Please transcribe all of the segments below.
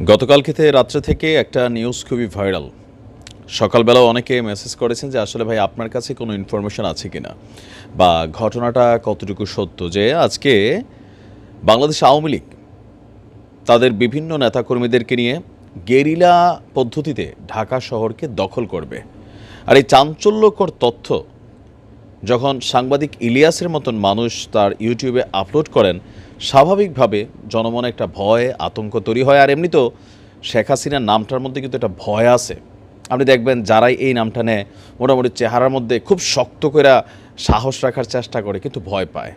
গতকালকেতে রাত্রে থেকে একটা নিউজ খুবই ভাইরাল সকালবেলা অনেকে মেসেজ করেছেন যে, আসলে ভাই, আপনার কাছে কোনো ইনফরমেশন আছে কিনা? বা ঘটনাটা কতটুকু সত্য? যে, আজকে বাংলাদেশ আওয়ামী লীগ তাদের বিভিন্ন নেতাকর্মীদেরকে নিয়ে গেরিলা পদ্ধতিতে ঢাকা শহরকে দখল করবে। আর এই চাঞ্চল্যকর তথ্য যখন সাংবাদিক ইলিয়াসের মতন মানুষ তার ইউটিউবে আপলোড করেন, স্বাভাবিকভাবে জনমনে একটা ভয়, আতঙ্ক তৈরি হয়। আর এমনি তো শেখ হাসিনার নামটার মধ্যে কিন্তু একটা ভয় আছে। আপনি দেখবেন যারাই এই নামটা নেয়, মোটামুটি চেহারার মধ্যে খুব শক্ত করে সাহস রাখার চেষ্টা করে, কিন্তু ভয় পায়।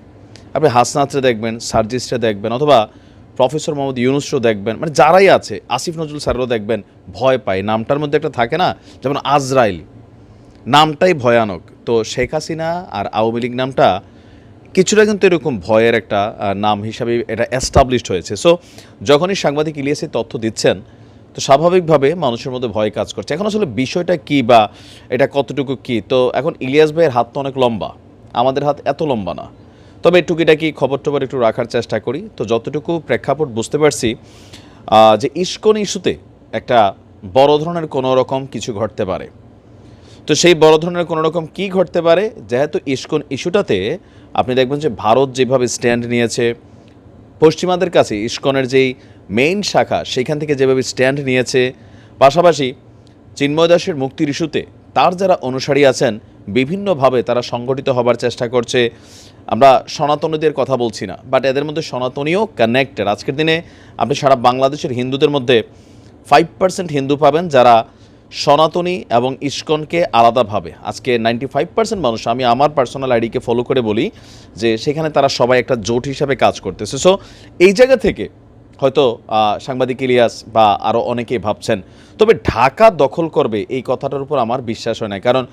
আপনি হাসনাত্রে দেখবেন সার্জিস্টে দেখবেন, অথবা প্রফেসর মোহাম্মদ ইউনুসও দেখবেন মানে যারাই আছে, আসিফ নজরুল স্যারও দেখবেন, ভয় পায়। নামটার মধ্যে একটা থাকে না, যেমন আজরাইল। নামটাই ভয়ানক। তো শেখ হাসিনা আর আওয়ামী লীগ নামটা কিছুটা কিন্তু এরকম ভয়ের একটা নাম হিসাবে এটা এস্টাবলিশড হয়েছে। সো যখনই সাংবাদিক ইলিয়াসের তথ্য দিচ্ছেন, তো স্বাভাবিকভাবে মানুষের মধ্যে ভয় কাজ করছে। এখন আসলে বিষয়টা কি বা এটা কতটুকু কি? তো এখন ইলিয়াস ভাইয়ের হাত তো অনেক লম্বা। আমাদের হাত এত লম্বা না। তবে টুকিটাকি খবর টবর একটু রাখার চেষ্টা করি। তো যতটুকু প্রেক্ষাপট বুঝতে পারছি যে ইস্কন ইস্যুতে একটা বড় ধরনের কোনো রকম কিছু ঘটতে পারে। তো সেই বড় ধরনের কোনো রকম কী ঘটতে পারে? যেহেতু ইস্কন ইস্যুটাতে আপনি দেখবেন যে ভারত যেভাবে স্ট্যান্ড নিয়েছে, পশ্চিমাদের কাছে ইস্কনের যেই মেইন শাখা সেখান থেকে যেভাবে স্ট্যান্ড নিয়েছে, পাশাপাশি চিন্ময় দাসের মুক্তির ইস্যুতে তার যারা অনুসারী আছেন, বিভিন্নভাবে তারা সংগঠিত হবার চেষ্টা করছে। আমরা সনাতনীদের কথা বলছি না বাট এদের মধ্যে সনাতনীও কানেক্টেড আজকের দিনে আপনি সারা বাংলাদেশের হিন্দুদের মধ্যে ফাইভ পার্সেন্ট হিন্দু পাবেন যারা সনাতনী এবং ইস্কনকে আলাদাভাবে। আজকে নাইনটি ফাইভ পার্সেন্ট মানুষ, আমি আমার পার্সোনাল আইডিকে ফলো করে বলি যে সেখানে তারা সবাই একটা জোট হিসাবে কাজ করতেছে। সো এই জায়গা থেকে হয়তো সাংবাদিক ইলিয়াস বা আরও অনেকেই ভাবছেন, তবে ঢাকা দখল করবে এই কথাটার উপর আমার বিশ্বাস হয় না কারণ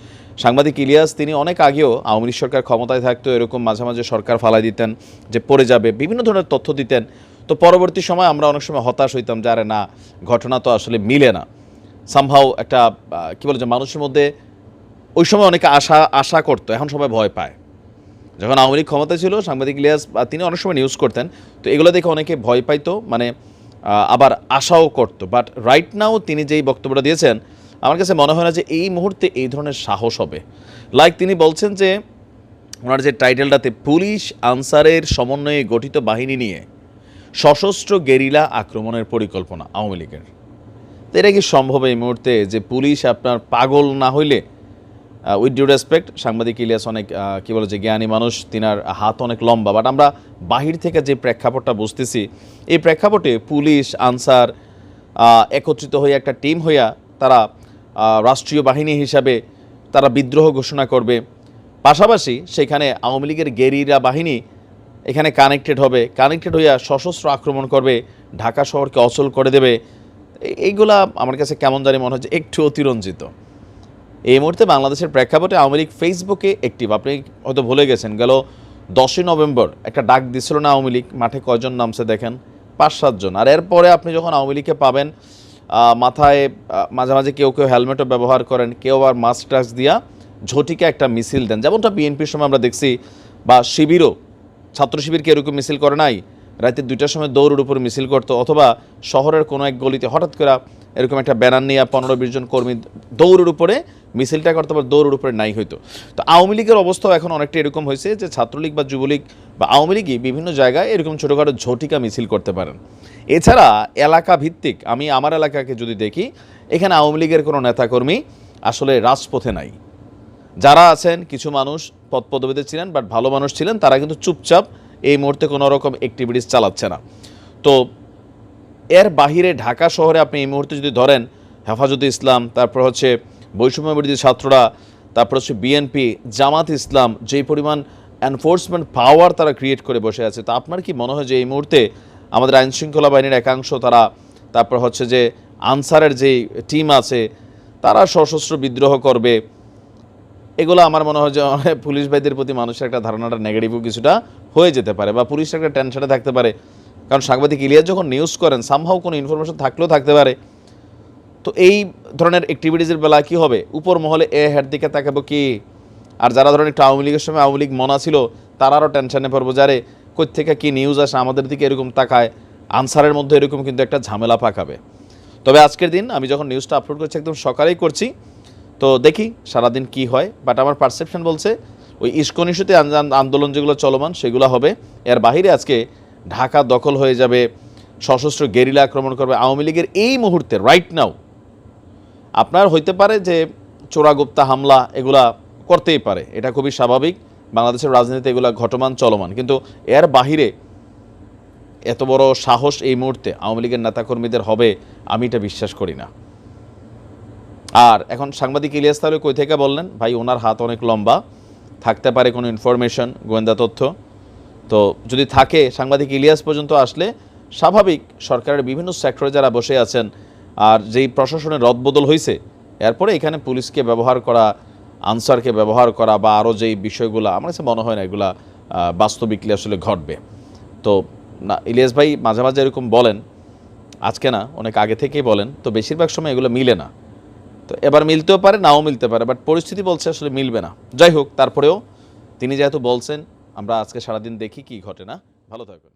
সাংবাদিক ইলিয়াস, তিনি অনেক আগেও আওয়ামী লীগ সরকার ক্ষমতায় থাকতো, এরকম মাঝে মাঝে সরকার ফালাই দিতেন যে পড়ে যাবে, বিভিন্ন ধরনের তথ্য দিতেন। তো পরবর্তী সময় আমরা অনেক সময় হতাশ হইতাম যে, আরে না, ঘটনা তো আসলে মিলে না। সামহাও একটা কি বলে যে মানুষের মধ্যে ওই সময় অনেকে আশা আশা করতো, এখন সবাই ভয় পায়। যখন আওয়ামী লীগ ক্ষমতায় ছিল, সাংবাদিক ইলিয়াস তিনি অনেক সময় নিউজ করতেন, তো এগুলো দেখে অনেকে ভয় পাইতো মানে আবার আশাও করতো। বাট রাইট নাও তিনি যেই বক্তব্যটা দিয়েছেন, আমার কাছে মনে হয় না যে এই মুহূর্তে এই ধরনের সাহস হবে। লাইক তিনি বলছেন যে, ওনার যে টাইটেলটাতে পুলিশ আনসারের সমন্বয়ে গঠিত বাহিনী নিয়ে সশস্ত্র গেরিলা আক্রমণের পরিকল্পনা আওয়ামী লীগের। তো এটা কি সম্ভব এই মুহূর্তে যে পুলিশ আপনার পাগল না হইলে উইথ ডিউ রেসপেক্ট সাংবাদিক ইলিয়াস অনেক কি বলে যে জ্ঞানী মানুষ, তিনার হাত অনেক লম্বা বাট আমরা বাহির থেকে যে প্রেক্ষাপটটা বুঝতেছি, এই প্রেক্ষাপটে পুলিশ, আনসার একত্রিত হয়ে একটা টিম হইয়া তারা রাষ্ট্রীয় বাহিনী হিসাবে তারা বিদ্রোহ ঘোষণা করবে। পাশাপাশি সেখানে আওয়ামী লীগের গেরিরা বাহিনী এখানে কানেক্টেড হবে। কানেক্টেড হইয়া সশস্ত্র আক্রমণ করবে, ঢাকা শহরকে অচল করে দেবে। এইগুলা আমার কাছে কেমন জানি মনে হচ্ছে একটু অতিরঞ্জিত। এই মুহূর্তে বাংলাদেশের প্রেক্ষাপটে আওয়ামী লীগ ফেসবুকে অ্যাক্টিভ আপনি হয়তো ভুলে গেছেন, গেল দশই নভেম্বর একটা ডাক দিছিল না আওয়ামী লীগ, মাঠে কয়জন নামছে দেখেন? পাঁচ সাতজন আর এরপরে আপনি যখন আওয়ামী লীগকে পাবেন মাথায় মাঝে মাঝে কেউ কেউ হেলমেটও ব্যবহার করেন, কেউ আবার মাস্ক টাস্ক দিয়া ঝটিকে একটা মিছিল দেন। যেমনটা বিএনপির সময় আমরা দেখছি, বা শিবিরও, ছাত্র শিবিরকে এরকম মিছিল করে নাই রাতে দুইটার সময় দৌড়ের উপর মিছিল করতো, অথবা শহরের কোনো এক গলিতে হঠাৎ করে এরকম একটা ব্যানার নিয়ে পনেরো বিশ জন কর্মী দৌড়ের উপরে মিছিলটা করতে বা দৌড়ের উপরে নাই হইতো। তো আওয়ামী লীগের অবস্থাও এখন অনেকটা এরকম হয়েছে যে ছাত্রলীগ বা যুবলীগ বা আওয়ামী লীগই বিভিন্ন জায়গায় এরকম ছোটোখাটো ঝটিকা মিছিল করতে পারেন। এছাড়া এলাকা ভিত্তিক আমি আমার এলাকাকে যদি দেখি, এখানে আওয়ামী লীগের কোনো নেতাকর্মী আসলে রাজপথে নাই। যারা আছেন, কিছু মানুষ পদ ছিলেন, বাট ভালো মানুষ ছিলেন, তারা কিন্তু চুপচাপ এই মুহূর্তে কোনো রকম অ্যাক্টিভিটিস চালাচ্ছে না। তো এর বাহিরে ঢাকা শহরে আপনি এই মুহূর্তে যদি ধরেন, হেফাজতে ইসলাম, তারপর হচ্ছে বৈষম্য বিরোধী ছাত্ররা, তারপর হচ্ছে বিএনপি জামাত ইসলাম, যেই পরিমাণ এনফোর্সমেন্ট পাওয়ার তারা ক্রিয়েট করে বসে আছে, তা আপনার কি মনে হয় যে এই মুহূর্তে আমাদের আইন শৃঙ্খলা বাহিনীর একাংশ তারা, তারপর হচ্ছে যে আনসারের যেই টিম আছে, তারা সশস্ত্র বিদ্রোহ করবে এগুলো আমার মনে হয় যে পুলিশ ভাইদের প্রতি মানুষের একটা ধারণাটা নেগেটিভও কিছুটা হয়ে যেতে পারে বা পুলিশের একটা টেনশনে থাকতে পারে। কারণ সাংবাদিক ইলিয়াস যখন নিউজ করেন সামহাও কোনো ইনফরমেশন থাকলেও থাকতে পারে। তো এই ধরনের অ্যাক্টিভিটিসের বেলা কি হবে? উপর মহলে এ হেড দিকে তাকাবো কি? আর যারা ধরেন একটু আওয়ামী লীগের সময় আওয়ামী লীগ মনা ছিল, তারা আরও টেনশনে পড়ব যারে কোথেকে কি নিউজ আসে? আমাদের দিকে এরকম তাকায়। আনসারের মধ্যে এরকম কিন্তু একটা ঝামেলা পাকাবে তবে আজকের দিন আমি যখন নিউজটা আপলোড করছি, একদম সকালেই করছি। তো দেখি সারাদিন কি হয় বাট আমার পারসেপশন বলছে ওই ইস্কন ইস্যুতে আন্দোলন যেগুলো চলমান সেগুলো হবে। এর বাহিরে আজকে ঢাকা দখল হয়ে যাবে, সশস্ত্র গেরিলা আক্রমণ করবে আওয়ামী লীগের এই মুহূর্তে রাইট নাও আপনার হইতে পারে যে চোরাগুপ্তা হামলা এগুলা করতেই পারে, এটা খুবই স্বাভাবিক। বাংলাদেশের রাজনীতিতে এগুলা ঘটমান চলমান। কিন্তু এর বাহিরে এত বড় সাহস এই মুহূর্তে আওয়ামী লীগের নেতাকর্মীদের হবে, আমি এটা বিশ্বাস করি না। আর এখন সাংবাদিক ইলিয়াস তাহলে কই থেকে বললেন? ভাই, ওনার হাত অনেক লম্বা। থাকতে পারে কোনো ইনফরমেশন গোয়েন্দা তথ্য। তো যদি থাকে, সাংবাদিক ইলিয়াস পর্যন্ত আসলে স্বাভাবিক সরকারের বিভিন্ন সেক্টরে যারা বসে আছেন আর যেই প্রশাসনের রদবদল হয়েছে এরপরে এখানে পুলিশকে ব্যবহার করা, আনসারকে ব্যবহার করা বা আরও যেই বিষয়গুলো, আমার কাছে মনে হয় না এগুলা বাস্তবিকলি আসলে ঘটবে। তো না, ইলিয়াস ভাই মাঝে মাঝে এরকম বলেন। আজকে না, অনেক আগে থেকেই বলেন। তো বেশিরভাগ সময় এগুলো মিলে না। তো এবার মিলতেও পারে, নাও মিলতে পারে বাট পরিস্থিতি বলছে আসলে মিলবে না। যাই হোক, তারপরেও তিনি যেহেতু বলছেন, আমরা আজকে সারাদিন দেখি কি ঘটে না। ভালো থাকবেন